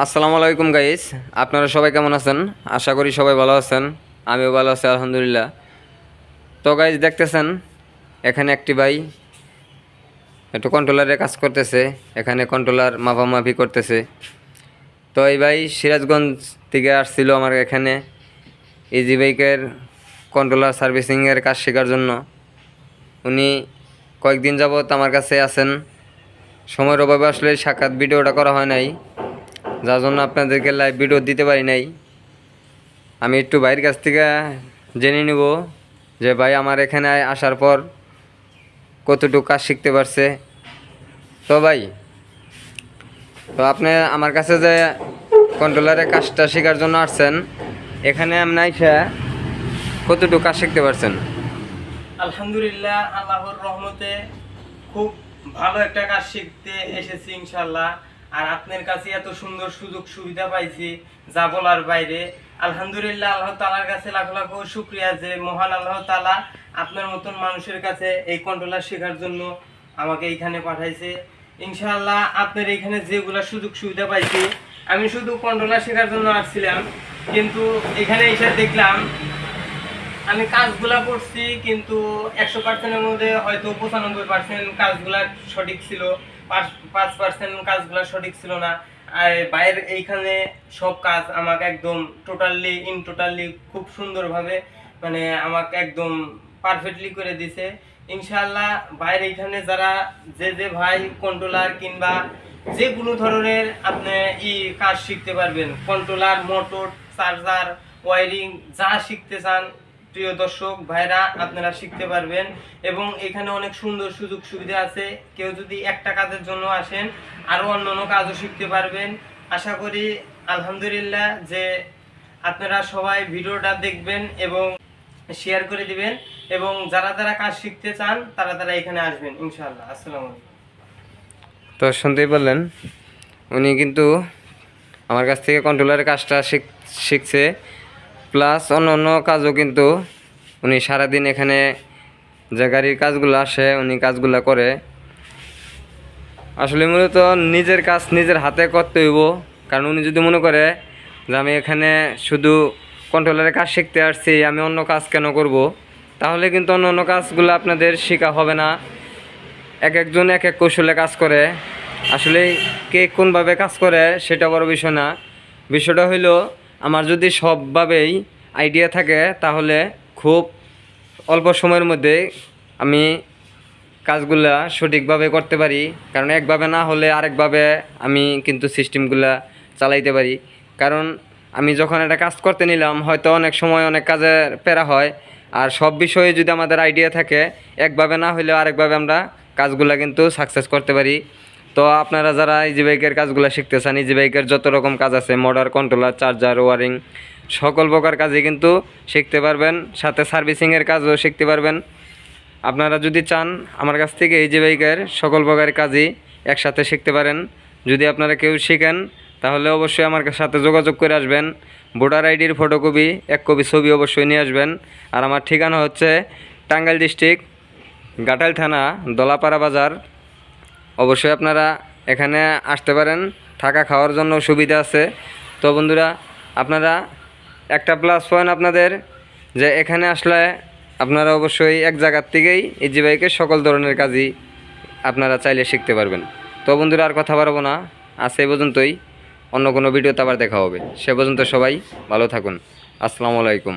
আসসালামু আলাইকুম গাইস আপনারা সবাই কেমন আছেন? আশা করি সবাই ভালো আছেন। আমিও ভালো আছি, আলহামদুলিল্লাহ। তো গাইস দেখতেছেন, এখানে একটি ভাই একটু কন্ট্রোলারে কাজ করতেছে। এখানে কন্ট্রোলার মাপামাপি করতেছে। তো, এই ভাই সিরাজগঞ্জ থেকে আসছিল আমার এখানে ইজি বাইকের কন্ট্রোলার সার্ভিসিংয়ের কাজ শেখার জন্য। উনি কয়েকদিন যাবত আমার কাছে আছেন। সময়ের অভাবে আসলে সাক্ষাৎ ভিডিওটা করা হয় নাই। যার জন্য আপনাদেরকে লাইভ ভিডিও দিতে পারি নাই। আমি একটু ভাইয়ের কাছ থেকে জেনে নিব যে ভাই আমার এখানে আসার পর কতটুকু কাজ শিখতে পারছে। তো ভাই, তো আপনি আমার কাছে যে কন্ট্রোলারের কাজটা শেখার জন্য আসছেন, এখানে আপনি আইসা কতটুকু কাজ শিখতে পারছেন? আলহামদুলিল্লাহ, আল্লাহর রহমতে খুব ভালো একটা কাজ শিখতে এসেছি ইনশাল্লাহ আর আপনার কাছে এত সুন্দর সুযোগ সুবিধা পাইছি যা বলার বাইরে। আলহামদুলিল্লাহ, আল্লাহ তালার কাছে লাখ লাখ শুক্রিয়া যে মহান আল্লাহ তালা আপনার মতন মানুষের কাছে এই কন্ট্রোলার শেখার জন্য আমাকে এইখানে পাঠাইছে। ইনশাআল্লাহ আপনার এখানে যেগুলা সুযোগ সুবিধা পাইছি, আমি শুধু কন্ট্রোলার শেখার জন্য আসছিলাম, কিন্তু এখানে এসে দেখলাম আমি কাজগুলা করছি, কিন্তু একশো পার্সেন্টের মধ্যে হয়তো পঁচানব্বই পার্সেন্ট কাজগুলা সঠিক ছিল। পাঁচ পার্সেন্ট কাজগুলো সঠিক ছিল না। আর বাইরের এইখানে সব কাজ আমাকে একদম টোটালি ইন টোটালি খুব সুন্দরভাবে মানে আমাকে একদম পারফেক্টলি করে দিছে। ইনশাল্লাহ বাইরে এইখানে যারা, যে যে ভাই কন্ট্রোলার কিংবা যে কোনো ধরনের আপনি ই কাজ শিখতে পারবেন। কন্ট্রোলার মোটর চার্জার ওয়ারিং যা শিখতে চান প্রিয় দর্শক, ভাইরা, আপনারা শিখতে পারবেন এবং এখানে অনেক সুন্দর সুযোগ সুবিধা আছে। কেউ যদি একটা কাজের জন্য আসেন, আরও অন্যান্য কাজও শিখতে পারবেন। আশা করি, আলহামদুলিল্লাহ, যে আপনারা সবাই ভিডিওটা দেখবেন এবং শেয়ার করে দিবেন এবং যারা যারা কাজ শিখতে চান, তারা তারা এখানে আসবেন, ইনশাআল্লাহ। আসসালামু আলাইকুম। তো শুনতেই বললেন উনি কিন্তু আমার কাছ থেকে কন্ট্রোলারের কাজটা শিখ, শিখছে। প্লাস অন্য অন্য কাজও কিন্তু উনি সারাদিন এখানে যে গাড়ির কাজগুলো আসে, উনি কাজগুলো করে। আসলে মূলত নিজের কাজ নিজের হাতে করতে হইব। কারণ উনি যদি মনে করে যে আমি এখানে শুধু কন্ট্রোলারের কাজ শিখতে আসছি, আমি অন্য কাজ কেন করব? তাহলে কিন্তু অন্য অন্য কাজগুলো আপনাদের শেখা হবে না। এক একজন এক এক কৌশলে কাজ করে। আসলে কে কোনভাবে কাজ করে সেটা বড় বিষয় না। বিষয়টা হইল আমার যদি সবভাবেই আইডিয়া থাকে, তাহলে খুব অল্প সময়ের মধ্যে আমি কাজগুলা সঠিকভাবে করতে পারি। কারণ একভাবে না হলে আরেকভাবে আমি কিন্তু সিস্টেমগুলা চালাইতে পারি। কারণ আমি যখন একটা কাজ করতে নিলাম, হয়তো অনেক সময় অনেক কাজের পেরা হয়। আর সব বিষয়ে যদি আমাদের আইডিয়া থাকে, একভাবে না হলেও আরেকভাবে আমরা কাজগুলা কিন্তু সাকসেস করতে পারি। তো আপনারা যারা ইজি বাইকের কাজগুলো শিখতে চান ইজি বাইকের যত রকম কাজ আছে মোটর কন্ট্রোলার চার্জার ওয়ারিং সকল প্রকার কাজই কিন্তু শিখতে পারবেন। সাথে সার্ভিসিংয়ের কাজও শিখতে পারবেন। আপনারা যদি চান, আমার কাছ থেকে যে বাইকের সকল প্রকার কাজই একসাথে শিখতে পারেন। যদি আপনারা কেউ শিখেন, তাহলে অবশ্যই আমার সাথে যোগাযোগ করে আসবেন। ভোটার আইডির ফটোকপি এক কপি ছবি অবশ্যই নিয়ে আসবেন। আর আমার ঠিকানা হচ্ছে টাঙ্গাইল ডিস্ট্রিক্ট গাটাইল থানা, দলাপাড়া বাজার অবশ্যই আপনারা এখানে আসতে পারেন, থাকা খাওয়ার জন্য সুবিধা আছে। তো বন্ধুরা, আপনারা একটা প্লাস পয়েন্ট আপনাদের যে এখানে আসলে আপনারা অবশ্যই এক জায়গার থেকেই ইজি বাইকের সকল ধরনের কাজই আপনারা চাইলে শিখতে পারবেন। তো বন্ধুরা, আর কথা বাড়াবো না। আজ এই পর্যন্তই। অন্য কোনো ভিডিওতে আবার দেখা হবে। সে পর্যন্ত সবাই ভালো থাকুন। আসসালামু আলাইকুম।